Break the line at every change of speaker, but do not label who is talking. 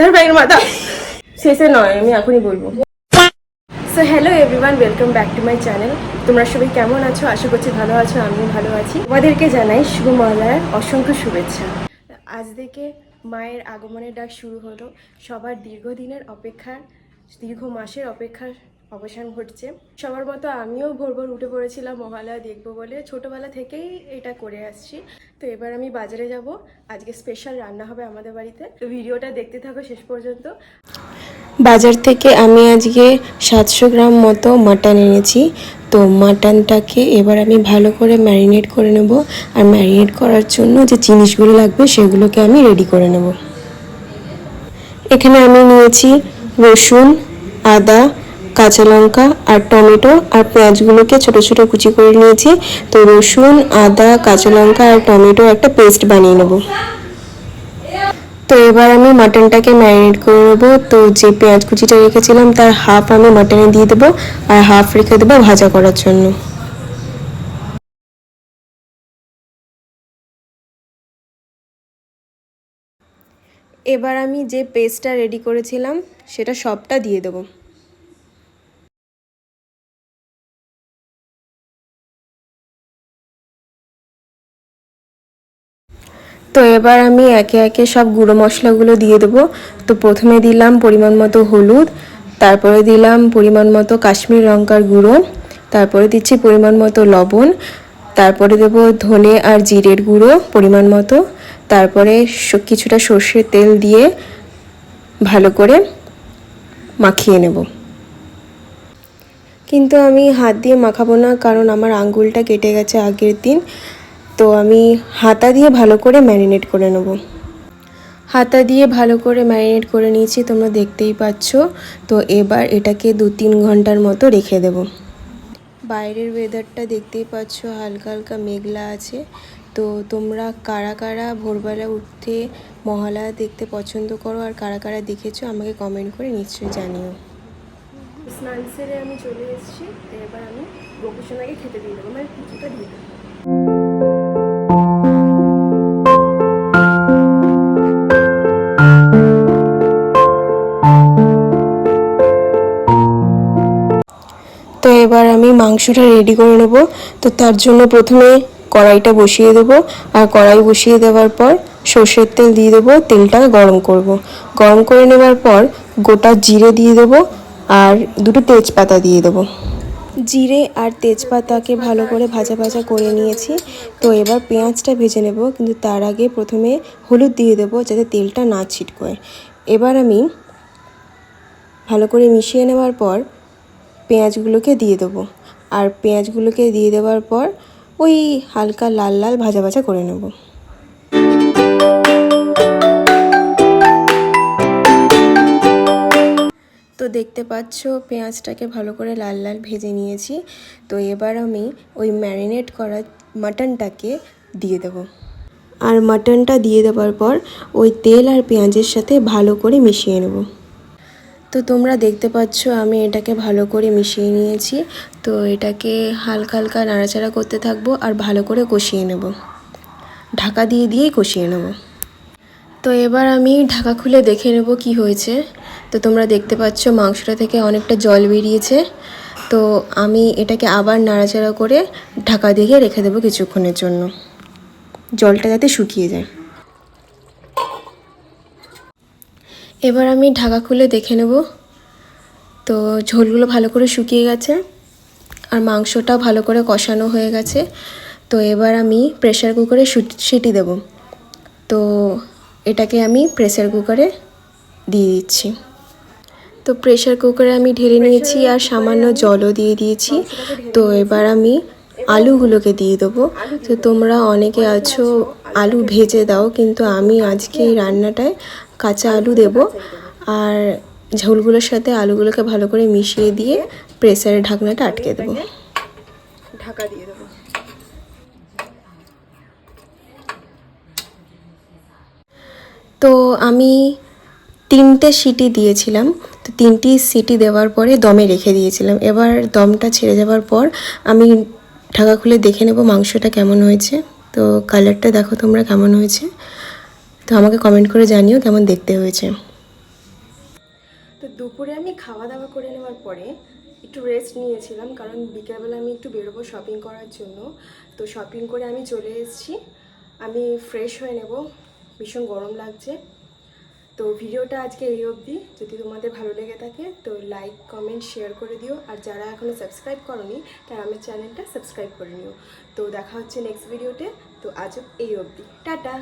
তার ব্যাগের মাথা। শেষে নয়, আমি এখনই বলব। So hello everyone welcome back to my channel তোমরা সবাই কেমন আছো? আশা করছি ভালো আছো, আমিও ভালো আছি। তোমাদেরকে জানাই শুভ মহালয়ার অসংখ্য শুভেচ্ছা। আজ থেকে মায়ের আগমনের ডাক শুরু হলো। সবার দীর্ঘদিনের অপেক্ষার, দীর্ঘ মাসের অপেক্ষার অবসান ঘটছে। সবার মতো আমিও ভোর ভোর উঠে পড়েছিলাম মহালয়া দেখব বলে। ছোটোবেলা থেকেই এটা করে আসছি। তো এবার আমি বাজারে যাব। আজকে স্পেশাল রান্না হবে আমাদের বাড়িতে। ভিডিওটা দেখতে থাকো শেষ পর্যন্ত। বাজার থেকে আমি আজকে সাতশো গ্রাম মতো মাটন এনেছি। তো মাটনটাকে এবার আমি ভালো করে ম্যারিনেট করে নেব। আর ম্যারিনেট করার জন্য যে জিনিসগুলো লাগবে সেগুলোকে আমি রেডি করে নেব। এখানে আমি নিয়েছি রসুন, আদা কাঁচা লঙ্কা আর টমেটো আর পেঁয়াজগুলোকে ছোট ছোট কুচি করে নিয়েছি। তো রসুন, আদা, কাঁচা লঙ্কা আর টমেটো একটা পেস্ট বানিয়ে নেব। তো এবার আমি মাটনটাকে ম্যারিনেট করে নেব। তো যে পেঁয়াজ কুচিটা রেখেছিলাম, তার হাফ আমি মাটনে দিয়ে দেবো আর হাফ রেখে দেবো ভাজা করার জন্য। এবার আমি যে পেস্টটা রেডি করেছিলাম, সেটা সবটা দিয়ে দেবো। তো এবার আমি একে একে সব গুঁড়ো মশলাগুলো দিয়ে দেবো। তো প্রথমে দিলাম পরিমাণ মতো হলুদ, তারপরে দিলাম পরিমাণ মতো কাশ্মীর লঙ্কার গুঁড়ো, তারপরে দিচ্ছি পরিমাণ মতো লবণ, তারপরে দেবো ধনে আর জিরের গুঁড়ো পরিমাণ মতো, তারপরে কিছুটা সর্ষের তেল দিয়ে ভালো করে মাখিয়ে নেব। কিন্তু আমি হাত দিয়ে মাখাবো না, কারণ আমার আঙ্গুলটা কেটে গেছে আগের দিন। তো আমি হাতা দিয়ে ভালো করে ম্যারিনেট করে নেব। হাতা দিয়ে ভালো করে ম্যারিনেট করে নিয়েছি তোমরা দেখতেই পাচ্ছ। তো এবার এটাকে দু তিন ঘণ্টার মতো রেখে দেব। বাইরের ওয়েদারটা দেখতেই পাচ্ছ হালকা হালকা মেঘলা আছে। তো তোমরা কারা কারা ভোরবেলা উঠতে মহালয়া দেখতে পছন্দ করো আর কারা কারা দেখেছ আমাকে কমেন্ট করে নিশ্চয়ই জানিও। স্নান সেরে আমি চলে এসেছি এবার আমি গোপুসোনাকে খেতে দিয়ে দেবো মানে কিছুটা দিয়ে তো এবার আমি মাংসটা রেডি করে নেব। তো তার জন্য প্রথমে কড়াইটা বসিয়ে দেবো। আর কড়াই বসিয়ে দেওয়ার পর সর্ষের তেল দিয়ে দেবো। তেলটা গরম করব। গরম করে নেবার পর গোটা জিরে দিয়ে দেবো আর দুটো তেজপাতা দিয়ে দেবো। জিরে আর তেজপাতাকে ভালো করে ভাজা ভাজা করে নিয়েছি। তো এবার পেঁয়াজটা ভেজে নেব। কিন্তু তার আগে প্রথমে হলুদ দিয়ে দেবো যাতে তেলটা না ছিটকোয়। এবার আমি ভালো করে মিশিয়ে নেওয়ার পর পেঁয়াজগুলোকে দিয়ে দেবো। আর পেঁয়াজগুলোকে দিয়ে দেওয়ার পর ওই হালকা লাল লাল ভাজা ভাজা করে নেব। তো দেখতে পাচ্ছ, পেঁয়াজটাকে ভালো করে লাল লাল ভেজে নিয়েছি। তো এবার আমি ওই ম্যারিনেট করা মাটনটাকে দিয়ে দেবো। আর মাটনটা দিয়ে দেওয়ার পর ওই তেল আর পেঁয়াজের সাথে ভালো করে মিশিয়ে নেব। তো তোমরা দেখতে পাচ্ছ আমি এটাকে ভালো করে মিশিয়ে নিয়েছি। তো এটাকে হালকা হালকা নাড়াচাড়া করতে থাকব আর ভালো করে কষিয়ে নেব। ঢাকা দিয়ে দিয়েই কষিয়ে নেব। তো এবার আমি ঢাকা খুলে দেখে নেব কি হয়েছে। তো তোমরা দেখতে পাচ্ছ মাংসটা থেকে অনেকটা জল বেরিয়েছে। তো আমি এটাকে আবার নাড়াচাড়া করে ঢাকা দিয়ে রেখে দেবো কিছুক্ষণের জন্য। জলটা যাতে শুকিয়ে যায়। এবার আমি ঢাকা খুলে দেখে নেব। তো ঝোলগুলো ভালো করে শুকিয়ে গেছে আর মাংসটাও ভালো করে কষানো হয়ে গেছে। তো এবার আমি প্রেশার কুকারে সিটি দেব। তো এটাকে আমি প্রেশার কুকারে দিয়ে দিচ্ছি। তো প্রেশার কুকারে আমি ঢেলে নিয়েছি আর সামান্য জলও দিয়ে দিয়েছি। তো এবার আমি আলুগুলোকে দিয়ে দেবো। তো তোমরা অনেকে আছো, আলু ভেজে দাও, কিন্তু আমি আজকে এই রান্নাটায় কাঁচা আলু দেব আর ঝোলগুলোর সাথে আলুগুলোকে ভালো করে মিশিয়ে দিয়ে প্রেসারের ঢাকনাটা আটকে দেবো। ঢাকা দিয়ে দেবো। তো আমি তিনটে সিটি দিয়েছিলাম তো তিনটি সিটি দেওয়ার পরে দমে রেখে দিয়েছিলাম। এবার দমটা ছেড়ে যাওয়ার পর আমি ঢাকা খুলে দেখে নেব মাংসটা কেমন হয়েছে। তো কালারটা দেখো তোমরা কেমন হয়েছে। তো আমাকে কমেন্ট করে জানিও কেমন দেখতে হয়েছে।
তো দুপুরে আমি খাওয়া দাওয়া করে নেওয়ার পরে একটু রেস্ট নিয়েছিলাম, কারণ বিকেলবেলা আমি একটু বেরোবো শপিং করার জন্য। তো শপিং করে আমি চলে এসেছি। আমি ফ্রেশ হয়ে নেব, ভীষণ গরম লাগছে। তো ভিডিওটা আজকে এই অবধি। যদি তোমাদের ভালো লেগে থাকে, তো লাইক কমেন্ট শেয়ার করে দিও। আর যারা এখনও সাবস্ক্রাইব করনি, তারা আমার চ্যানেলটা সাবস্ক্রাইব করে নিও। তো দেখা হচ্ছে নেক্সট ভিডিওতে তো আজও এই অবধি। টাটা!